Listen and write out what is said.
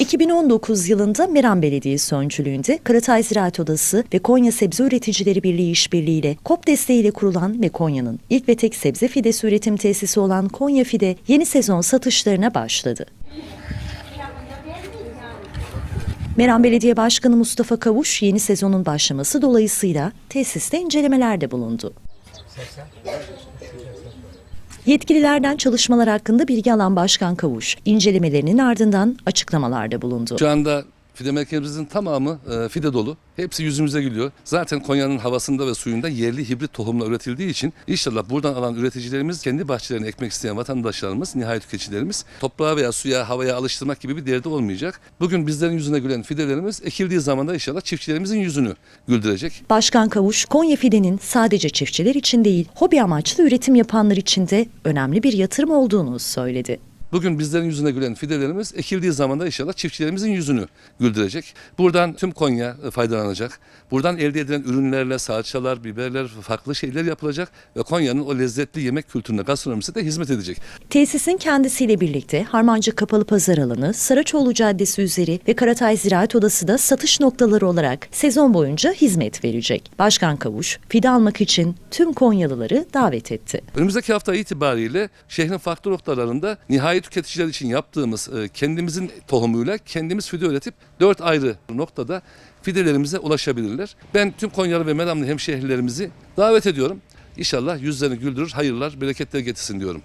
2019 yılında Meram Belediyesi öncülüğünde Karatay Ziraat Odası ve Konya Sebze Üreticileri Birliği işbirliğiyle KOP desteğiyle kurulan ve Konya'nın ilk ve tek sebze fidesi üretim tesisi olan Konya Fide yeni sezon satışlarına başladı. Meram Belediye Başkanı Mustafa Kavuş yeni sezonun başlaması dolayısıyla tesiste incelemelerde bulundu. Yetkililerden çalışmalar hakkında bilgi alan Başkan Kavuş, incelemelerinin ardından açıklamalarda bulundu. Şu anda fide merkezimizin tamamı e, fide dolu. Hepsi yüzümüze gülüyor. Zaten Konya'nın havasında ve suyunda yerli hibrit tohumla üretildiği için inşallah buradan alan üreticilerimiz, kendi bahçelerine ekmek isteyen vatandaşlarımız, nihayet tüketicilerimiz toprağa veya suya, havaya alıştırmak gibi bir derdi olmayacak. Bugün bizlerin yüzüne gülen fidelerimiz ekildiği zaman da inşallah çiftçilerimizin yüzünü güldürecek. Başkan Kavuş, Konya Fide'nin sadece çiftçiler için değil, hobi amaçlı üretim yapanlar için de önemli bir yatırım olduğunu söyledi. Bugün bizlerin yüzüne gülen fidelerimiz ekildiği zaman da inşallah çiftçilerimizin yüzünü güldürecek. Buradan tüm Konya e, faydalanacak. Buradan elde edilen ürünlerle salçalar, biberler, farklı şeyler yapılacak ve Konya'nın o lezzetli yemek kültürüne, gastronomisine de hizmet edecek. Tesisin kendisiyle birlikte Harmancı Kapalı Pazar Alanı, Saraçoğlu Caddesi üzeri ve Karatay Ziraat Odası da satış noktaları olarak sezon boyunca hizmet verecek. Başkan Kavuş, fide almak için tüm Konyalıları davet etti. Önümüzdeki hafta itibariyle şehrin farklı noktalarında nihai tüketiciler için yaptığımız e, kendimizin tohumuyla kendimiz fide üretip dört ayrı noktada fidelerimize ulaşabilirler. Ben tüm Konyalı ve Meramlı hemşehrilerimizi davet ediyorum. İnşallah yüzlerini güldürür, hayırlar, bereketler getirsin diyorum.